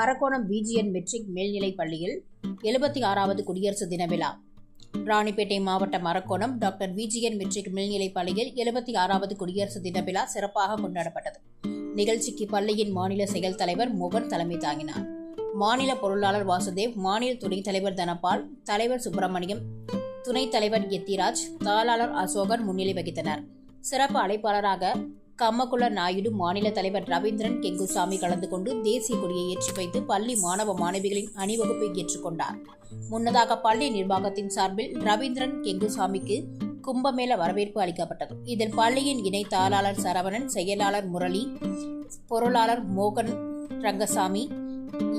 Arakkonam பிஜிஎன் matric மேல்நிலைப் பள்ளியில் எழுபத்தி ஆறாவது குடியரசு தின விழா. ராணிப்பேட்டை மாவட்டம் அரக்கோணம் டாக்டர் விஜிஎன் மெட்ரிக் மேல்நிலைப் பள்ளியில் எழுபத்தி ஆறாவது குடியரசு தின விழா சிறப்பாக கொண்டாடப்பட்டது. நிகழ்ச்சிக்கு பள்ளியின் மாநில செயல் தலைவர் மோகன் தலைமை தாங்கினார். மாநில பொருளாளர் வாசுதேவ் மாநில துணைத் தலைவர் தனபால் தலைவர் சுப்பிரமணியம் துணைத் தலைவர் எத்திராஜ் தாளாளர் அசோகன் முன்னிலை வகித்தனர். சிறப்பு அழைப்பாளராக கம்மகுல நாயுடு மாநில தலைவர் ரவீந்திரன் கெங்குசாமி கலந்து கொண்டு தேசிய கொடியை ஏற்றி வைத்து பள்ளி மாணவ மாணவிகளின் அணிவகுப்பை ஏற்றுக்கொண்டார். முன்னதாக பள்ளி நிர்வாகத்தின் சார்பில் ரவீந்திரன் கெங்குசாமிக்கு கும்பமேள வரவேற்பு அளிக்கப்பட்டது. இதில் பள்ளியின் இணை தாளாளர் சரவணன் செயலாளர் முரளி பொருளாளர் மோகன் ரங்கசாமி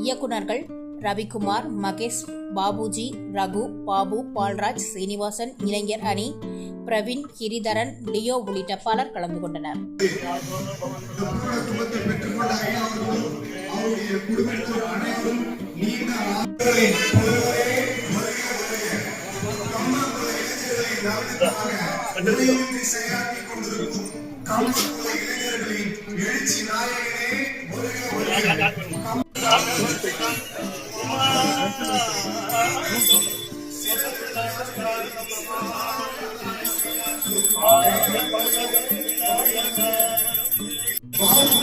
இயக்குனர்கள் ரவிக்குமார் மகேஷ் பாபுஜி ரகு பாபு பால்ராஜ் சீனிவாசன் இளைஞர் அணி பிரவீன் கிரிதரன் லியோ உள்ளிட்ட பலர் கலந்து கொண்டனர். Oh.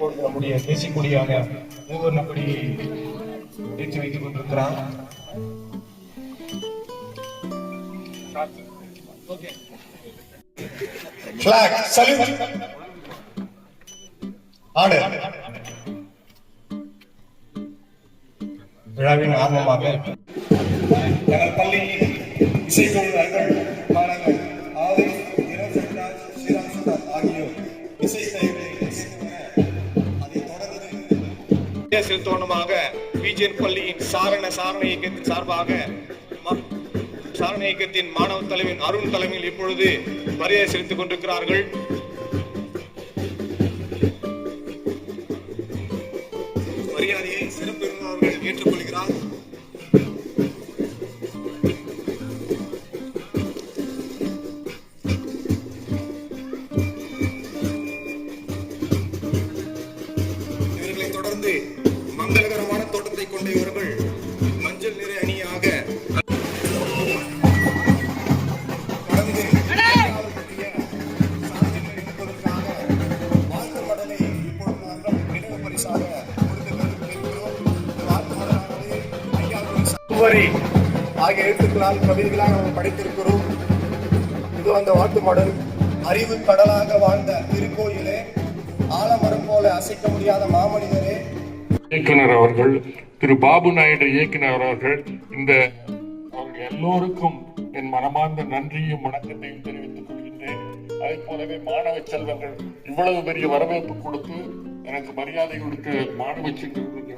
வேடமின்றி நம்முடைய தேசிய கொடியாக மூவர்ண கொடியை ஏற்றி வைத்துக் கொண்டிருக்கிறார் Flag, salute. Order. விழாவின் ஆர்வமாக எங்கள் பள்ளி இசைக்குழு இசைக்குழுவினர்கள் மாணவர் ஆதி இரவு ஸ்ரீராம் சுந்தர் தொடர்ந்து செலுத்தோணமாக பிஜிஎன் பள்ளியின் சாரண சாரண இயக்கத்தின் சார்பாக சாரண இயக்கத்தின் மாணவ தலைவன் அருண் தலைமையில் இப்பொழுது மரியாதை செலுத்திக் கொண்டிருக்கிறார்கள். மரியாதையை சிறப்பு விருந்தினர்கள் ஏற்றுக்கொள்கிறார். வாழ்த்து மடலானது ஐயாவுடைய சகோதரி ஆகிய எழுத்துக்களால் கவிதைகளாக நாம் படைத்திருக்கிறோம். இது அந்த வாழ்த்து மடல் அறிவு கடலாக வாழ்ந்த திருக்கோயிலே ஆலமரம் போல அசைக்க முடியாத மாமனிதரே. இயக்குனர் அவர்கள் திரு பாபு நாயுடு இயக்குனர் அவர்கள் இந்த அவர்கள் எல்லோருக்கும் என் மனமார்ந்த நன்றியும் வணக்கத்தையும் தெரிவித்துக் கொள்கின்றேன். அதே போலவே மாணவ செல்வங்கள் இவ்வளவு பெரிய வரவேற்பு கொடுத்து எனக்கு மரியாதை கொடுத்த மாணவ செல்வங்களுக்கு